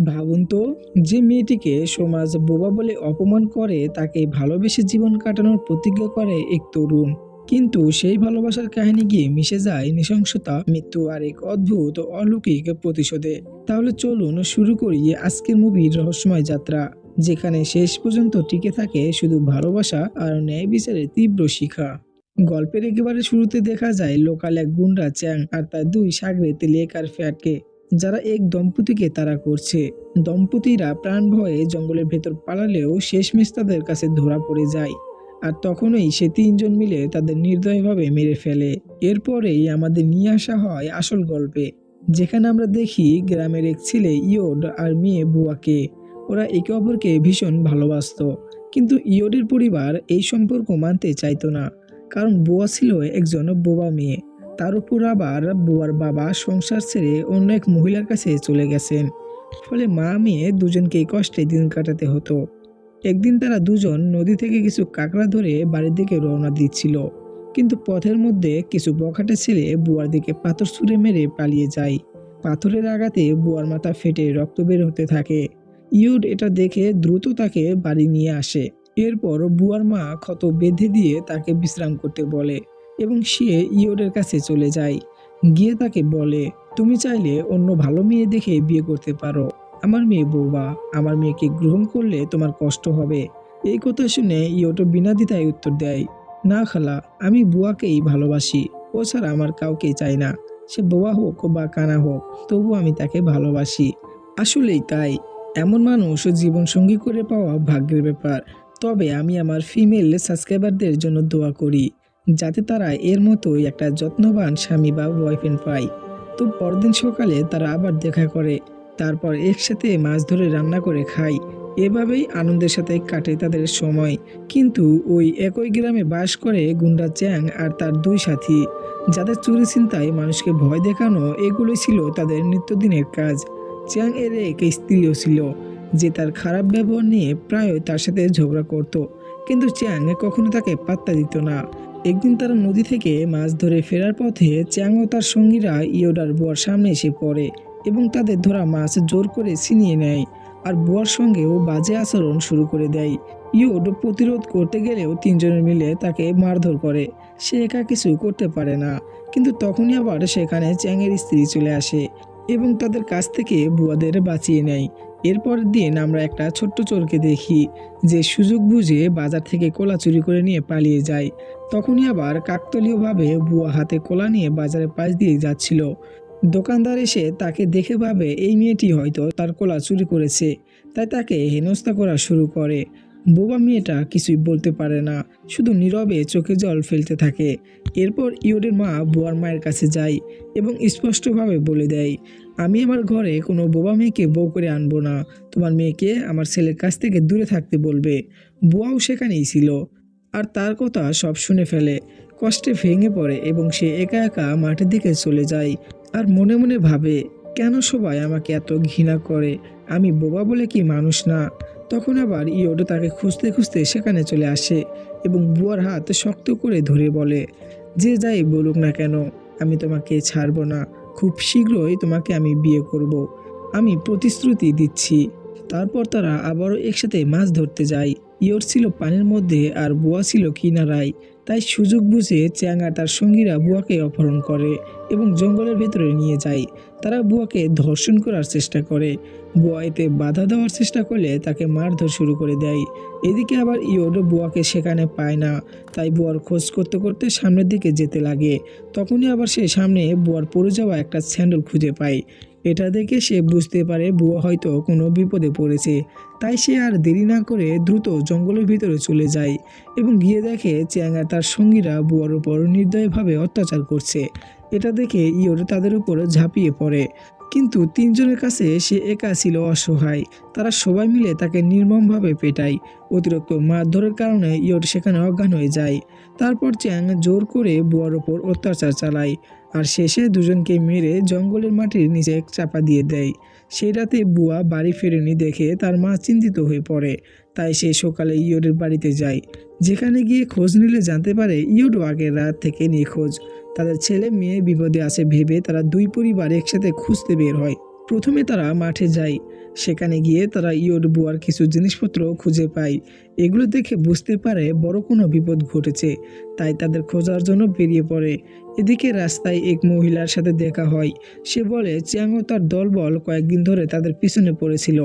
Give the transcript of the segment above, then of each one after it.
ভাবুন তো, যে মেয়েটিকে সমাজ বোবা বলে অপমান করে, তাকে ভালোবেসে জীবন কাটানোর প্রতিজ্ঞা করে এক তরুণ। কিন্তু সেই ভালোবাসার কাহিনী গিয়ে মিশে যায় নৃশংসতা, মৃত্যু আর এক অদ্ভুত, অলৌকিক প্রতিশোধে। তাহলে চলুন শুরু করি আজকের মুভির রহস্যময় যাত্রা, যেখানে শেষ পর্যন্ত টিকে থাকে শুধু ভালোবাসা আর ন্যায় বিচারের তীব্র শিখা। গল্পের একেবারে শুরুতে দেখা যায় লোকাল এক গুন্ডা চ্যাং আর তার দুই সাগরে তেলিয়েক আর ফ্যাটকে যারা এক দম্পতিকে তারা করছে। দম্পতিরা প্রাণ ভয়ে জঙ্গলের ভেতর পালালেও শেষমেশ তাদের কাছে ধরা পড়ে যায়। আর তখনই সে তিনজন মিলে তাদের নির্দয়ভাবে মেরে ফেলে। এরপরেই আমাদের নিয়ে আসা হয় আসল গল্পে, যেখানে আমরা দেখি গ্রামের এক ছেলে ইয়োড আর মেয়ে বুয়াকে। ওরা একে অপরকে ভীষণ ভালোবাসতো, কিন্তু ইয়োডের পরিবার এই সম্পর্ক মানতে চাইতো না, কারণ বুয়া ছিল একজন বোবা মেয়ে। তার উপর আবার বুয়ার বাবা সংসার ছেড়ে অন্য এক মহিলার কাছে চলে গেছেন। ফলে মা মেয়ে দুজনকেই কষ্টে দিন কাটাতে হতো। একদিন তারা দুজন নদী থেকে কিছু কাঁকড়া ধরে বাড়ির দিকে রওনা দিচ্ছিল। কিন্তু পথের মধ্যে কিছু বখাটে ছেলে বুয়ার দিকে পাথর ছুঁড়ে মেরে পালিয়ে যায়। পাথরের আঘাতে বুয়ার মাথা ফেটে রক্ত বের হতে থাকে। ইউড এটা দেখে দ্রুত তাকে বাড়ি নিয়ে আসে। এরপর বুয়ার মা ক্ষত বেঁধে দিয়ে তাকে বিশ্রাম করতে বলে। এবং সে ইয়োডের কাছে চলে যায়। গিয়ে তাকে বলে, তুমি চাইলে অন্য ভালো মেয়ে দেখে বিয়ে করতে পারো। আমার মেয়ে বৌবা আমার মেয়েকে গ্রহণ করলে তোমার কষ্ট হবে। এই কথা শুনে ইয়োটো বিনা দ্বিধায় উত্তর দেয়, না খালা, আমি বুয়াকেই ভালোবাসি। ও ছাড়া আমার কাউকে চাই না। সে বোয়া হোক বা কানা হোক তবু আমি তাকে ভালোবাসি। আসলেই তাই। এমন মানুষ জীবনসঙ্গী করে পাওয়া ভাগ্যের ব্যাপার। তবে আমি আমার ফিমেল সাবস্ক্রাইবারদের জন্য দোয়া করি। যাতে তারা এর মতোই একটা যত্নবান স্বামী বা বয়ফ্রেন্ড পায় তো পরদিন সকালে তারা আবার দেখা করে, তারপর একসাথে মাছ ধরে রান্না করে খায়। এভাবেই আনন্দের সাথে কাটে তাদের সময়। কিন্তু ওই একই গ্রামে বাস করে গুন্ডা চ্যাং আর তার দুই সাথী। যাদের চুরি চিন্তায় মানুষকে ভয় দেখানো, এগুলোই ছিল তাদের নিত্যদিনের কাজ। চ্যাং এর এক স্ত্রীও ছিল, যে তার খারাপ ব্যবহার নিয়ে প্রায় তার সাথে ঝগড়া করত। কিন্তু চ্যাং কখনো তাকে পাত্তা দিত না। একদিন তারা নদী থেকে মাছ ধরে ফেরার পথে চ্যাং ও তার সঙ্গীরা ইয়োডার বুয়ার সামনে এসে পড়ে এবং তাদের ধরা মাছ জোর করে ছিনিয়ে নেয় আর বুয়ার সঙ্গেও বাজে আচরণ শুরু করে দেয়। ইয়োড প্রতিরোধ করতে গেলেও তিনজনের মিলে তাকে মারধর করে। সে একা কিছু করতে পারে না, কিন্তু তখনই আবার সেখানে চ্যাংয়ের স্ত্রী চলে আসে এবং তাদের কাছ থেকে বুয়াদের বাঁচিয়ে নেয়। এরপর দিন আমরা একটা ছোট্ট চোরকে দেখি, যে সুযোগ বুঝে বাজার থেকে কোলা চুরি করে নিয়ে পালিয়ে যায়। তখনই আবার কাকতলীয়ভাবে বুয়া হাতে কোলা নিয়ে বাজারে পাশ দিয়ে যাচ্ছিল। দোকানদার এসে তাকে দেখে ভাবে এই মেয়েটি হয়তো তার কোলা চুরি করেছে, তাই তাকে হেনস্থা করা শুরু করে। বোবা মেয়েটা কিছুই বলতে পারে না, শুধু নীরবে চোখে জল ফেলতে থাকে। এরপর ইয়োডের মা বুয়ার মায়ের কাছে যায় এবং স্পষ্টভাবে বলে দেয়, আমি আমার ঘরে কোনো বোবা মেয়েকে বউ করে আনব না। তোমার মেয়েকে আমার ছেলের কাছ থেকে দূরে থাকতে বলবে। বুয়াও সেখানেই ছিল। আর তার কথা সব শুনে ফেলে। কষ্টে ভেঙে পড়ে এবং সে একা একা মাঠের দিকে চলে যায় আর মনে মনে ভাবে, কেন সবাই আমাকে এত ঘৃণা করে? আমি বোবা বলে কি মানুষ না? তখন আবার ইয়োডো তাকে খুঁজতে খুঁজতে সেখানে চলে আসে এবং বুয়ার হাত শক্ত করে ধরে বলে, যে যাই বলুক না কেন, আমি তোমাকে ছাড়বো না। খুব শীঘ্রই তোমাকে আমি বিয়ে করব। আমি প্রতিশ্রুতি দিচ্ছি। তারপর তারা আবারও একসাথে মাছ ধরতে যায়। ইয়োর ছিল পানির মধ্যে আর বুয়া ছিল কিনারায়। তাই সুযোগ বুঝে চ্যাঙ্গা তার সঙ্গীরা বুয়াকে অপহরণ করে এবং জঙ্গলের ভেতরে নিয়ে যায়। তারা বুয়াকে ধর্ষণ করার চেষ্টা করে। বুয়া এতে বাধা দেওয়ার চেষ্টা করলে তাকে মারধর শুরু করে দেয়। এদিকে আবার ইয়োড বুয়াকে সেখানে পায় না। তাই বুয়ার খোঁজ করতে করতে সামনের দিকে যেতে লাগে। তখনই আবার সে সামনে বুয়ার পড়ে যাওয়া একটা স্যান্ডেল খুঁজে পায়। এটা দেখে সে বুঝতে পারে বুয়া হয়তো কোনো বিপদে পড়েছে। তাই সে আর দেরি না করে দ্রুত জঙ্গলের ভিতরে চলে যায় এবং গিয়ে দেখে চ্যাঙ্গা তার সঙ্গীরা বুয়ার উপর নির্দয়ভাবে অত্যাচার করছে। এটা দেখে ইয়োর তাদের উপর ঝাঁপিয়ে পড়ে। কিন্তু তিনজনের কাছে সে একা ছিল অসহায়। তারা সবাই মিলে তাকে নির্মমভাবে পেটায়। অতিরিক্ত মারধরের কারণে ইয়োর সেখানে অজ্ঞান হয়ে যায়। তারপর চ্যাং জোর করে বুয়ার ওপর অত্যাচার চালায় আর শেষে দুজনকে মেরে জঙ্গলের মাটির নিচে চাপা দিয়ে দেয়। সেই রাতে বুয়া বাড়ি ফেরেনি দেখে তার মা চিন্তিত হয়ে পড়ে। তাই সে সকালে ইয়োডের বাড়িতে যায়। যেখানে গিয়ে খোঁজ নিলে জানতে পারে ইয়োডও আগের রাত থেকে নিখোঁজ। তাদের ছেলে মেয়ে বিপদে আছে ভেবে তারা দুই পরিবার একসাথে খুঁজতে বের হয়। প্রথমে তারা মাঠে যায়। সেখানে গিয়ে তারা ইয়োর বুয়ার কিছু জিনিসপত্র খুঁজে পায়। এগুলো দেখে বুঝতে পারে বড় কোনো বিপদ ঘটেছে, তাই তাদের খোঁজার জন্য বেরিয়ে পড়ে। এদিকে রাস্তায় এক মহিলার সাথে দেখা হয়। সে বলে চ্যাং ও তার দলবল কয়েকদিন ধরে তাদের পিছনে পড়েছিল।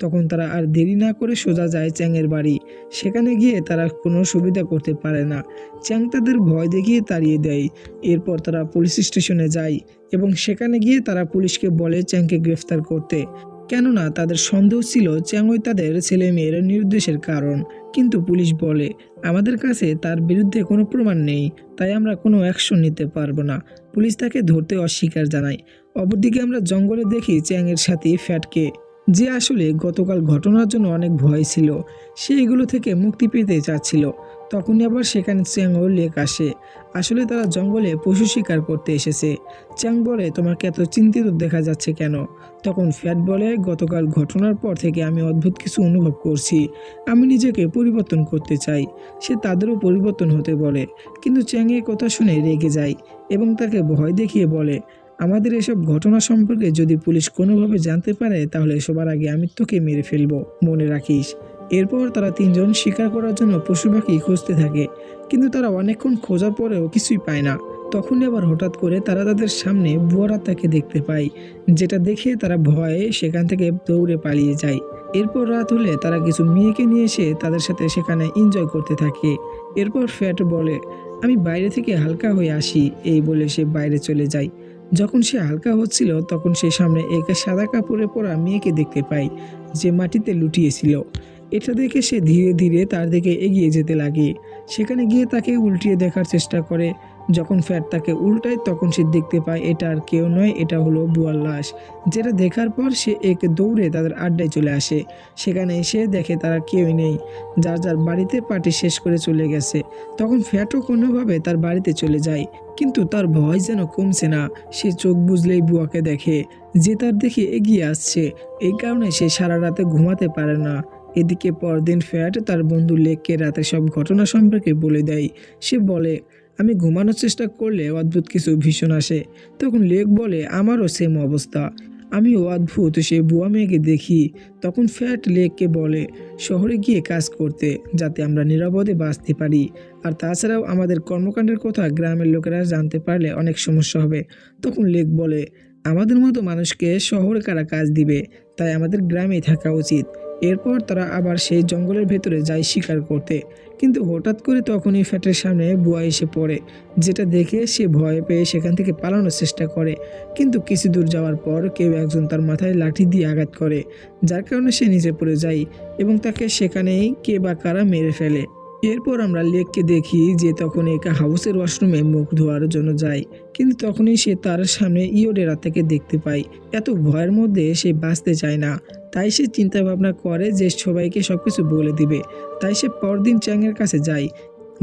তখন তারা আর দেরি না করে সোজা যায় চ্যাংয়ের বাড়ি। সেখানে গিয়ে তারা কোনো সুবিধা করতে পারে না। চ্যাং তাদের ভয় দেখিয়ে তাড়িয়ে দেয়। এরপর তারা পুলিশ স্টেশনে যায় এবং সেখানে গিয়ে তারা পুলিশকে বলে চ্যাংকে গ্রেফতার করতে। কেননা তাদের সন্দেহ ছিল চ্যাংই তাদের ছেলে মেয়ের নির্দেশের কারণ। কিন্তু পুলিশ বলে, আমাদের কাছে তার বিরুদ্ধে কোনো প্রমাণ নেই, তাই আমরা কোনো অ্যাকশন নিতে পারব না। পুলিশ তাকে ধরতে অস্বীকার জানায়। অপরদিকে আমরা জঙ্গলে দেখি চ্যাংয়ের সাথে ফ্যাটকে, যে আসলে গতকাল ঘটনার জন্য অনেক ভয় ছিল। সে এগুলো থেকে মুক্তি পেতে চাচ্ছিল। তখনই আবার সেখানে চ্যাংও লেক আসে। আসলে তারা জঙ্গলে পশু শিকার করতে এসেছে। চ্যাং বলে তোমাকে এত চিন্তিত দেখা যাচ্ছে কেন? তখন ফ্যাট বলে, গতকাল ঘটনার পর থেকে আমি অদ্ভুত কিছু অনুভব করছি। আমি নিজেকে পরিবর্তন করতে চাই। সে তাদেরও পরিবর্তন হতে বলে। কিন্তু চ্যাং এর কথা শুনে রেগে যায় এবং তাকে ভয় দেখিয়ে বলে, আমাদের এসব ঘটনা সম্পর্কে যদি পুলিশ কোনোভাবে জানতে পারে, তাহলে সবার আগে আমি তোকে মেরে ফেলব। মনে রাখিস। এরপর তারা তিনজন শিকার করার জন্য পশু পাখি খুঁজতে থাকে। কিন্তু তারা অনেকক্ষণ খোঁজার পরেও কিছুই পায় না। তখন আবার হঠাৎ করে তারা তাদের সামনে বুয়ারা তাকে দেখতে পায়, যেটা দেখে তারা ভয়ে সেখান থেকে দৌড়ে পালিয়ে যায়। এরপর রাত হলে তারা কিছু মেয়েকে নিয়ে এসে তাদের সাথে সেখানে এনজয় করতে থাকে। এরপর ফ্যাট বলে, আমি বাইরে থেকে হালকা হয়ে আসি, এই বলে সে বাইরে চলে যায়। যখন সে হালকা হচ্ছিল, তখন সে সামনে এক সাদা কাপড়ে পরা মেয়েকে দেখতে পায়, যে মাটিতে লুটিয়েছিল। এটা দেখে সে ধীরে ধীরে তার দিকে এগিয়ে যেতে লাগে। সেখানে গিয়ে তাকে উল্টিয়ে দেখার চেষ্টা করে। যখন ফ্যাট তাকে উল্টায়, তখন সে দেখতে পায় এটা আর কেউ নয়, এটা হলো বুয়ার লাশ। যেটা দেখার পর সে এক দৌড়ে তাদের আড্ডায় চলে আসে। সেখানে এসে দেখে তারা কেউই নেই। যার যার বাড়িতে পার্টি শেষ করে চলে গেছে। তখন ফ্যাটও কোনোভাবে তার বাড়িতে চলে যায়। কিন্তু তার ভয় যেন কমছে না। সে চোখ বুঝলেই বুয়াকে দেখে। যে তার দেখে এগিয়ে আসছে। এই কারণে সে সারা রাতে ঘুমাতে পারে না। এদিকে পরদিন ফ্যাট তার বন্ধু লেককে রাতে সব ঘটনা সম্পর্কে বলে দেয়। সে বলে, আমি ঘুমানোর চেষ্টা করলে অদ্ভুত কিছু ভীষণ আসে। তখন লেক বলে, আমারও সেম অবস্থা। আমি অদ্ভুত সে বুয়া মেয়েকে দেখি। তখন ফ্যাট লেককে বলে, শহরে গিয়ে কাজ করতে, যাতে আমরা নিরাপদে বাঁচতে পারি। আর তাছাড়াও আমাদের কর্মকাণ্ডের কথা গ্রামের লোকেরা জানতে পারলে অনেক সমস্যা হবে। তখন লেক বলে, আমাদের মতো মানুষকে শহরে কারা কাজ দিবে? তাই আমাদের গ্রামেই থাকা উচিত। এরপর তারা আবার সেই জঙ্গলের ভেতরে যায় শিকার করতে। কিন্তু হঠাৎ করে তখনই ফ্যাটের সামনে বুয়া এসে পড়ে, যেটা দেখে সে ভয় পেয়ে সেখান থেকে পালানোর চেষ্টা করে। কিন্তু কিছু দূর যাওয়ার পর কেউ একজন তার মাথায় লাঠি দিয়ে আঘাত করে, যার কারণে সে নিজে পড়ে যায় এবং তাকে সেখানেই কে বা কারা মেরে ফেলে। এরপর আমরা লেককে দেখি যে তখন একা হাউসের ওয়াশরুমে মুখ ধোয়ার জন্য যায়, কিন্তু তখনই সে তার সামনে ইয়োডেরা থেকে দেখতে পায়। এত ভয়ের মধ্যে সে বাঁচতে চায় না। তাই সে চিন্তা ভাবনা করে যে সবাইকে সব কিছু বলে দিবে। তাই সে পরদিন চ্যাংয়ের কাছে যায়,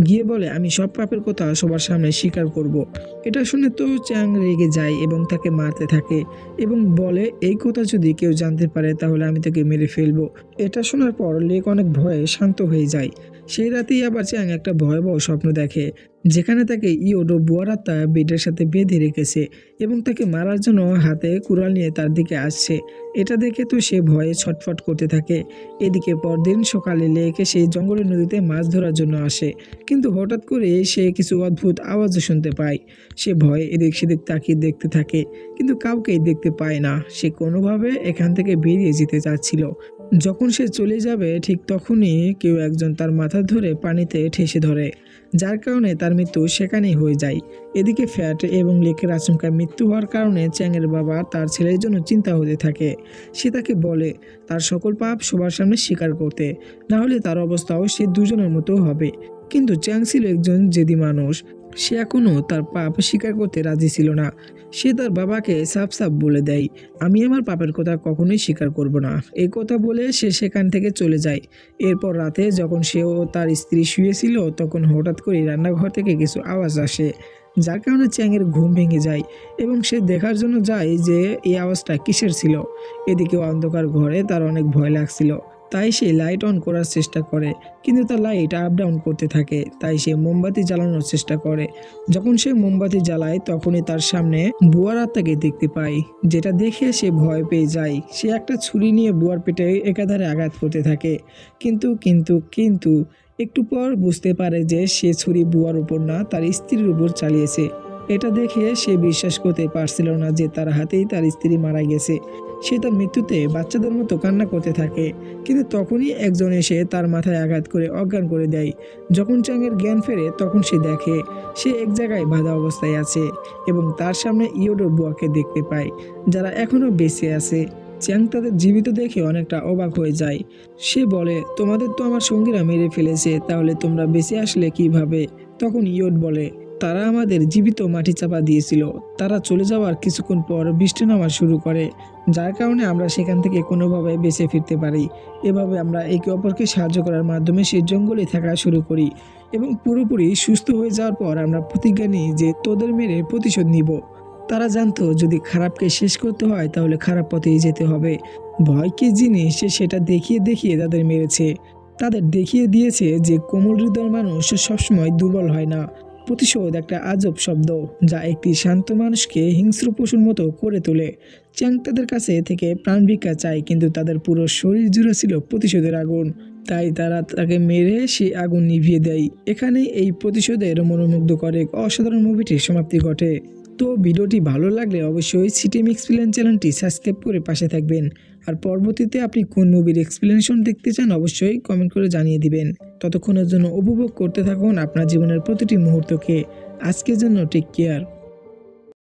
গিয়ে বলে, আমি সব পাপের কথা সবার সামনে স্বীকার করব। এটা শুনে তো চ্যাং রেগে যায় এবং তাকে মারতে থাকে এবং বলে, এই কথা যদি কেউ জানতে পারে, তাহলে আমি তাকে মেরে ফেলব। এটা শোনার পর লেক অনেক ভয়ে শান্ত হয়ে যায়। সেই রাতেই আবার চ্যাং একটা ভয়াবহ স্বপ্ন দেখে, যেখানে তাকে ইয়োডো বুয়ারাত্তা বেডের সাথে বেঁধে রেখেছে এবং তাকে মারার জন্য হাতে কুড়াল নিয়ে তার দিকে আসছে। এটা দেখে তো সে ভয়ে ছটফট করতে থাকে। এদিকে পরদিন সকালে লেকে সেই জঙ্গলের নদীতে মাছ ধরার জন্য আসে, কিন্তু হঠাৎ করে সে কিছু অদ্ভুত আওয়াজও শুনতে পায়। সে ভয়ে এদিক সেদিক তাকিয়ে দেখতে থাকে, কিন্তু কাউকেই দেখতে পায় না। সে কোনোভাবে এখান থেকে বেরিয়ে যেতে চাচ্ছিল। যখন সে চলে যাবে, ঠিক তখনই কেউ একজন তার মাথা ধরে পানিতে ঠেসে ধরে, যার কারণে তার মৃত্যু সেখানেই হয়ে যায়। এদিকে ফ্যাট এবং লেকের আচমকা মৃত্যু হওয়ার কারণে চ্যাংয়ের বাবা তার ছেলের জন্য চিন্তা হতে থাকে। সে তাকে বলে, তার সকল পাপ সবার সামনে স্বীকার করতে। না হলে তার অবস্থাও সে দুজনের মতো হবে। কিন্তু চ্যাং ছিল একজন জেদি মানুষ। সে এখনও তার পাপ স্বীকার করতে রাজি ছিল না। সে তার বাবাকে সাফ সাফ বলে দেয়, আমি আমার পাপের কথা কখনোই স্বীকার করব না। এই কথা বলে সে সেখান থেকে চলে যায়। এরপর রাতে যখন সে ও তার স্ত্রী শুয়েছিল, তখন হঠাৎ করে রান্নাঘর থেকে কিছু আওয়াজ আসে, যার কারণে চ্যাংয়ের ঘুম ভেঙে যায় এবং সে দেখার জন্য যায় যে এই আওয়াজটা কিসের ছিল। এদিকে অন্ধকার ঘরে তার অনেক ভয় লাগছিল। তাই সে লাইট অন করার চেষ্টা করে, কিন্তু তার লাইট আপ ডাউন করতে থাকে, তাই সে মোমবাতি জ্বালানোর চেষ্টা করে। যখন সে মোমবাতি জ্বালায়, তখনই তার সামনে বুয়ার আত্মাকে দেখতে পায়, যেটা দেখে সে ভয় পেয়ে যায়। সে একটা ছুরি নিয়ে বুয়ার পেটে একাধারে আঘাত করতে থাকে, কিন্তু কিন্তু কিন্তু একটু পর বুঝতে পারে যে সে ছুরি বুয়ার উপর না, তার স্ত্রীর উপর চালিয়েছে। এটা দেখে সে বিশ্বাস করতে পারছিল না যে তার হাতেই তার স্ত্রী মারা গেছে। সে তার মৃত্যুতে বাচ্চাদের মতো কান্না করতে থাকে, কিন্তু তখনই একজন এসে তার মাথায় আঘাত করে অজ্ঞান করে দেয়। যখন চ্যাংয়ের জ্ঞান ফেরে, তখন সে দেখে সে এক জায়গায় বাধা অবস্থায় আছে এবং তার সামনে ইয়োডো বুয়াকে দেখতে পায়, যারা এখনও বেঁচে আছে। চ্যাং তাদের জীবিত দেখে অনেকটা অবাক হয়ে যায়। সে বলে, তোমাদের তো আমার সঙ্গীরা মেরে ফেলেছে, তাহলে তোমরা বেঁচে আসলে কীভাবে? তখন ইয়োড বলে তারা আমাদের জীবিত মাটি চাপা দিয়েছিল। তারা চলে যাওয়ার কিছুক্ষণ পর বৃষ্টি নামা শুরু করে, যার কারণে আমরা সেখান থেকে কোনোভাবে বেঁচে ফিরতে পারি। এভাবে আমরা একে অপরকে সাহায্য করার মাধ্যমে সেই জঙ্গলে থাকা শুরু করি এবং পুরোপুরি সুস্থ হয়ে যাওয়ার পর আমরা প্রতিজ্ঞা নিই যে তোদের মেরে প্রতিশোধ নিব। তারা জানতো, যদি খারাপকে শেষ করতে হয় তাহলে খারাপ পথেই যেতে হবে। ভয় কি জিনিস সে সেটা দেখিয়ে দেখিয়ে তাদের মেরেছে। তাদের দেখিয়ে দিয়েছে যে কোমল হৃদয়ের মানুষ সবসময় দুর্বল হয় না। প্রতিশোধ একটা আজব শব্দ, যা একটি শান্ত মানুষকে হিংস্র পশুর মতো করে তোলে। চ্যাং তাদের কাছে থেকে প্রাণ ভিক্ষা চায়, কিন্তু তাদের পুরো শরীর জুড়ে ছিল প্রতিশোধের আগুন। তাই তারা তাকে মেরে সেই আগুন নিভিয়ে দেয়। এখানেই এই প্রতিশোধের মনোমুগ্ধ করে অসাধারণ মুভিটির সমাপ্তি ঘটে। তো ভিডিওটি ভালো লাগলে অবশ্যই সিটিএম এক্সপ্লেন চ্যানেলটি সাবস্ক্রাইব করে পাশে থাকবেন। আর পরবর্তীতে আপনি কোন মুভির এক্সপ্লেনেশন দেখতে চান অবশ্যই কমেন্ট করে জানিয়ে দিবেন। ততক্ষণের জন্য উপভোগ করতে থাকুন আপনার জীবনের প্রতিটি মুহূর্তকে। আজকের জন্য টেক কেয়ার